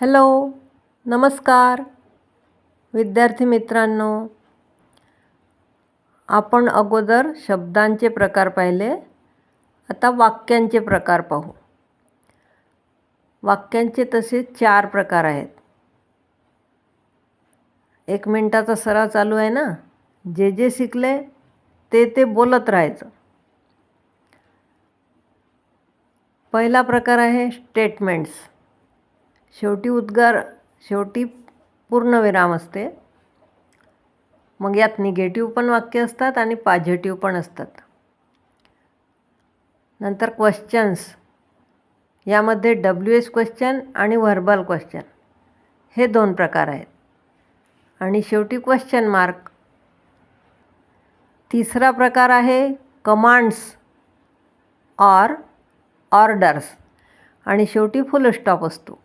Hello नमस्कार. विद्यार्थी मित्रांनो आपण अगोदर शब्दांचे प्रकार पाहिले आता वाक्यांचे प्रकार पाहू. वाक्यांचे तसे चार प्रकार आहेत. एक मिनटाचा सराव चालू आहे ना? जे जे शिकले ते ते बोलत राहायचं. पहिला प्रकार आहे स्टेटमेंट्स शेवटी उद्गार शेवटी पूर्णविराम असते. मग यात निगेटिव्ह पण वाक्य असतात आणि पॉझिटिव्ह पण असतात. नंतर क्वेश्चन्स यामध्ये डब्ल्यू एस क्वेश्चन आणि व्हर्बल क्वेश्चन हे दोन प्रकार आहेत. आणि शेवटी क्वेश्चन मार्क तिसरा प्रकार आहे कमांड्स ऑर ऑर्डर्स आणि शेवटी फुल स्टॉप असतो.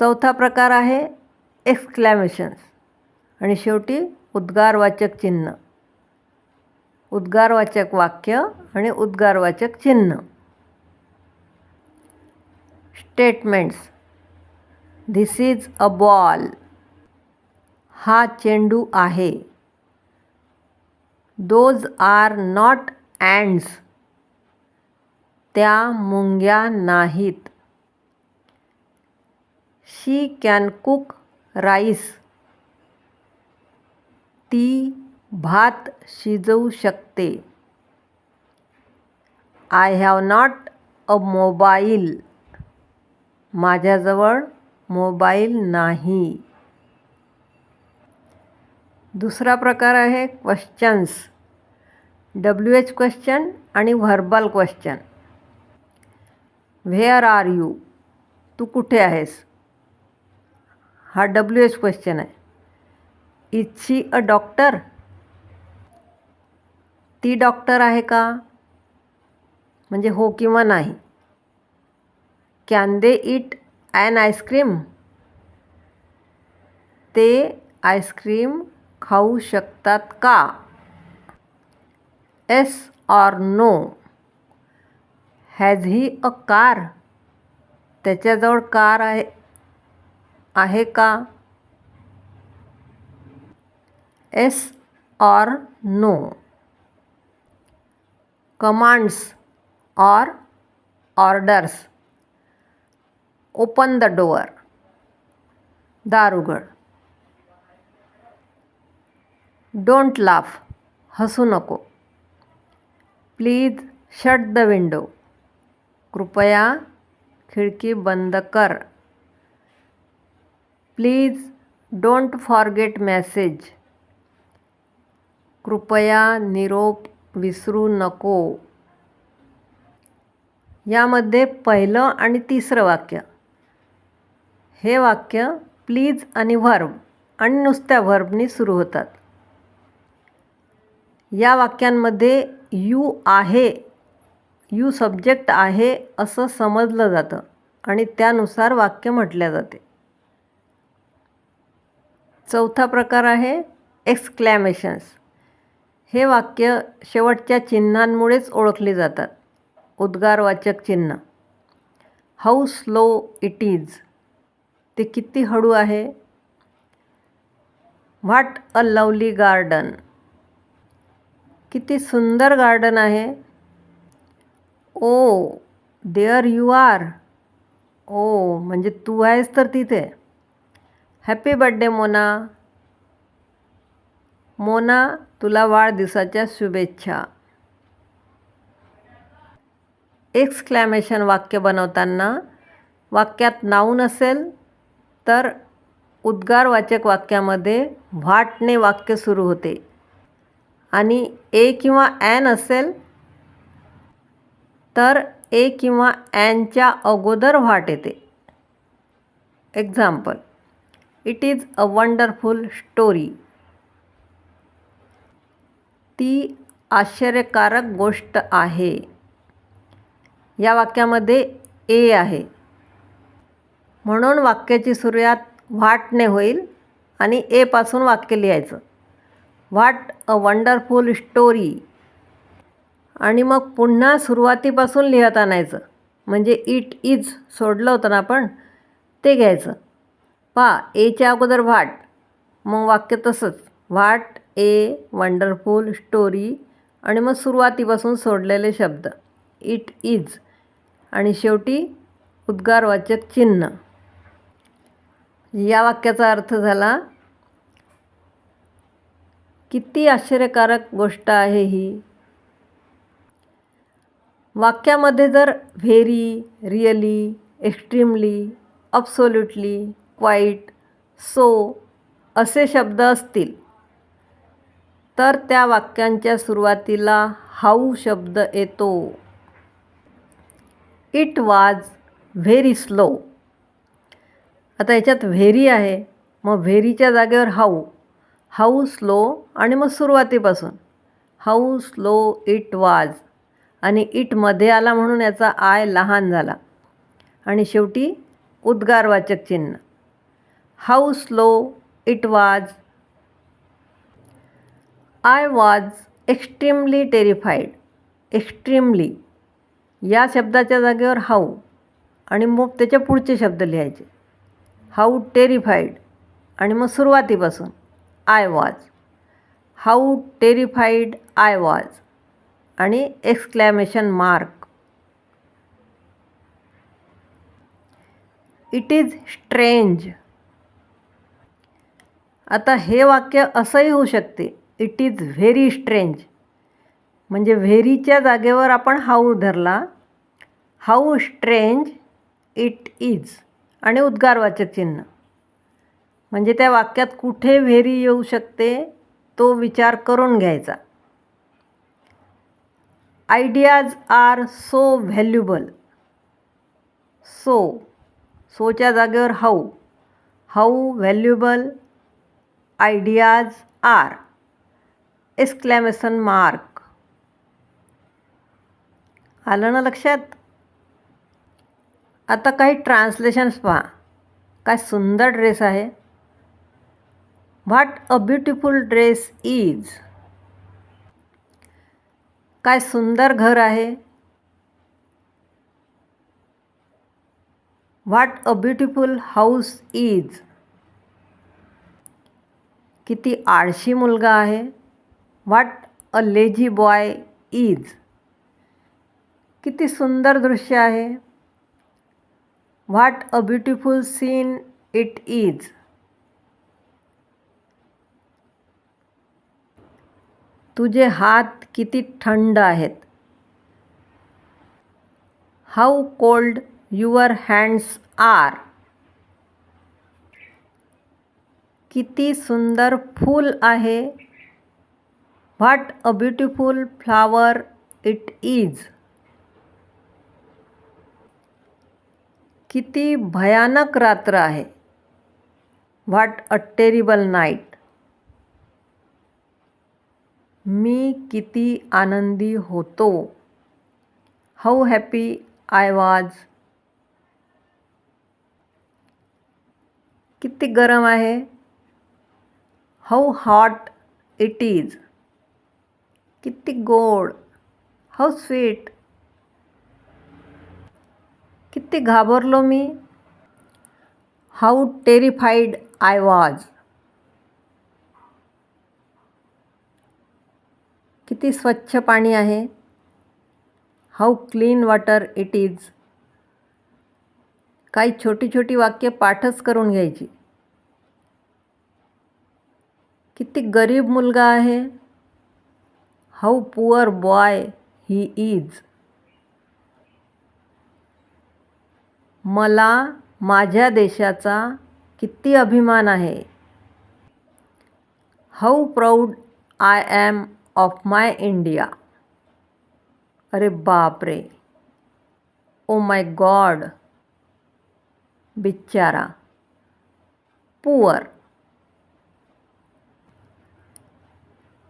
चौथा प्रकार आहे एक्सक्लॅमेशन्स आणि शेवटी उद्गारवाचक चिन्ह. उद्गारवाचक वाक्य आणि उद्गारवाचक चिन्ह. Statements this is a ball हा चेंडू आहे. दोज आर नॉट अँड्स त्या मुंग्या नाहीत. She can cook rice. ती भात शिजवू शकते. I have not a mobile माझ्याजवळ मोबाईल नाही. दुसरा प्रकार आहे क्वेश्चन्स डब्ल्यू एच क्वेश्चन आणि verbal question where are you तू कुठे आहेस? हा डब्ल्यू एच क्वेश्चन आहे. इज़ शी अ डॉक्टर ती डॉक्टर आहे का? म्हणजे हो किंवा नाही? Can they eat an ice cream ते आईस्क्रीम खाऊ शकतात का? Yes or no has he a car त्याच्याजवळ कार आहे. आहे का? एस ऑर नो कमांड्स और ऑर्डर्स ओपन द डोअर दार उघड डोंट लाफ हसू नको. प्लीज़ शट द विंडो कृपया खिडकी बंद कर. Please don't forget message. कृपया निरोप विसरू नको. यामध्ये पहिलं आणि तिसरं वाक्य. हे वाक्य प्लीज आणि व्हर्ब आणि नुसत्या व्हर्बनी सुरू होतात. या वाक्यांमध्ये यू आहे यू सब्जेक्ट आहे असं समजलं जातं आणि त्यानुसार वाक्य म्हटल्या जाते. चौथा प्रकार आहे एक्सक्लॅमेशन्स हे वाक्य शेवटच्या चिन्हांमुळेच ओळखले जातात. उद्गारवाचक चिन्ह. हाऊ स्लो इट इज ते किती हळू आहे? व्हॉट अ लवली गार्डन किती सुंदर गार्डन आहे. ओ देअर यू आर ओ म्हणजे तू आहेस तर तिथे. हॅपी बड्डे मोना मोना तुला वाढदिवसाच्या शुभेच्छा. एक्सक्लॅमेशन वाक्य बनवताना वाक्यात नाऊन असेल तर उद्गारवाचक वाक्यामध्ये व्हाटने वाक्य सुरू होते. आणि ए किंवा ॲन असेल तर ए किंवा ॲनच्या अगोदर व्हाट येते. Example it is a wonderful story ती आश्चर्यकारक गोष्ट आहे. या वाक्यामध्ये ए आहे. म्हणून वाक्याची सुरुवात व्हाटने होईल आणि एपासून वाक्य लिहायचं. व्हाट अ वंडरफुल स्टोरी आणि मग पुन्हा सुरुवातीपासून लिहत आणायचं. म्हणजे इट इज सोडलं होतं ना आपण ते घ्यायचं. पा एच्या अगोदर व्हाट मग वाक्य तसंच. व्हाट ए वंडरफुल स्टोरी आणि मग सुरुवातीपासून सोडलेले शब्द. It is. आणि शेवटी उद्गारवाचक चिन्ह. या वाक्याचा अर्थ झाला किती आश्चर्यकारक गोष्ट आहे ही. वाक्यामध्ये जर very really extremely absolutely quite so असे शब्द असतील. तर त्या वाक्यांच्या सुरुवातीला हाऊ शब्द येतो. इट वाज व्हेरी स्लो आता याच्यात व्हेरी आहे. मग व्हेरीच्या जागेवर हाऊ. हाऊ स्लो आणि मग सुरुवातीपासून. हाऊ स्लो इट वाज आणि इटमध्ये आला म्हणून याचा आय लहान झाला. आणि शेवटी उद्गारवाचक चिन्ह. How slow it was. I was extremely terrified extremely. या शब्दाच्या जागेवर हाऊ आणि मग त्याच्या पुढचे शब्द लिहायचे. हाऊ टेरिफाईड आणि मग सुरुवातीपासून I was. How terrified I was आणि exclamation mark. It is strange. आता हे वाक्य असंही होऊ शकते. इट इज व्हेरी स्ट्रेंज म्हणजे व्हेरीच्या जागेवर आपण हाऊ धरला हाऊ स्ट्रेंज इट इज आणि उद्गारवाचक चिन्ह. म्हणजे त्या वाक्यात कुठे व्हेरी येऊ शकते तो विचार करून घ्यायचा. Ideas are so valuable so सोच्या जागेवर how how valuable ideas are. Exclamation mark आलं ना लक्षात? आता काही ट्रान्सलेशन्स पहा. काय सुंदर ड्रेस आहे. What a beautiful dress is काय सुंदर घर आहे. What a beautiful house is किती आळशी मुलगा आहे. What a lazy boy is किती सुंदर दृश्य आहे. What a beautiful scene it is तुझे हात किती थंड आहेत. How cold your hands are किती सुंदर फूल आहे. What a beautiful flower it is किती भयानक रात्र आहे. व्हॉट अ टेरिबल नाईट मी किती आनंदी होतो. हाऊ हॅपी आय वॉज किती गरम आहे. हाऊ हॉट इट इज़ किती गोड. हाऊ स्वीट किती घाबरलो मी. हाऊ टेरिफाईड आय वॉज़ किती स्वच्छ पाणी आहे. How clean water it is काही छोटी छोटी वाक्य पाठच करून घ्यायची. किती गरीब मुलगा आहे. How poor boy he is मला माझ्या देशाचा किती अभिमान आहे. How proud I am of my India अरे बापरे. ओ माय गॉड बिचारा पुअर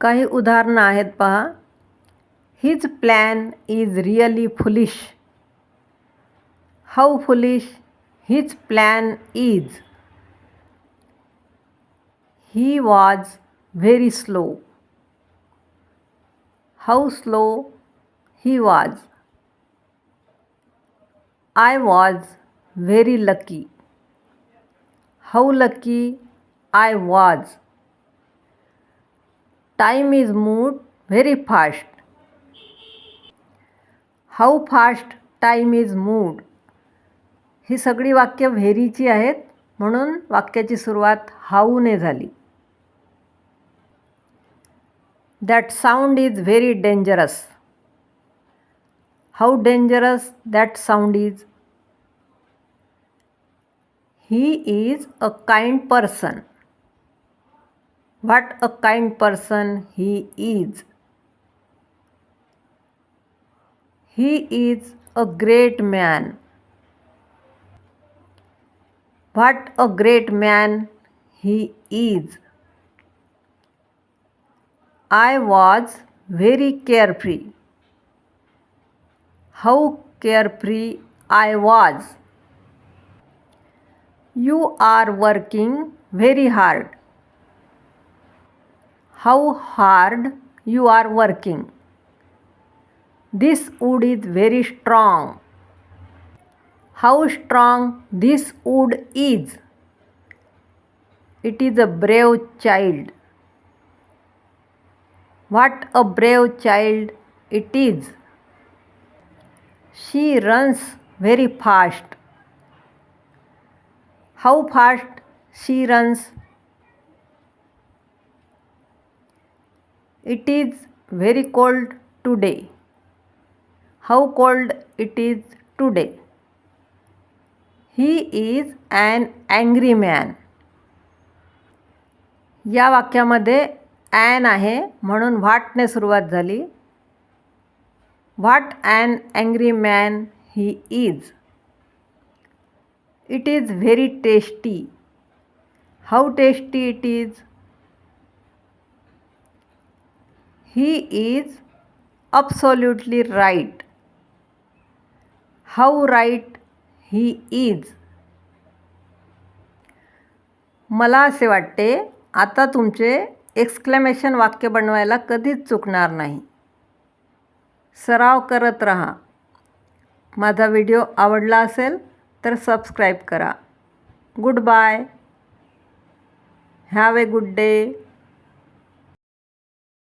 काही उदाहरणं आहेत पहा. His plan is really foolish how foolish his plan is he was very slow how slow he was I was very lucky how lucky I was time is moved very fast how fast time is moved ही सगळी वाक्य व्हेरीची आहेत म्हणून वाक्याची सुरुवात हाऊने झाली. That sound is very dangerous how dangerous that sound is he is a kind person what a kind person he is. He is a great man. What a great man he is. I was very carefree. How carefree I was. You are working very hard how hard you are working. This wood is very strong. How strong this wood is. It is a brave child. What a brave child it is. She runs very fast. How fast she runs it is very cold today how cold it is today he is an angry man या वाक्यामध्ये an आहे म्हणून व्हाटने सुरुवात झाली. What an angry man he is it is very tasty how tasty it is he is absolutely right how right he is मला असे वाटते आता तुमचे एक्सक्लेमेशन वाक्य बनवायला कधीच चुकणार नाही. सराव करत राहा. माझा व्हिडिओ आवडला असेल तर सबस्क्राईब करा. Goodbye have a good day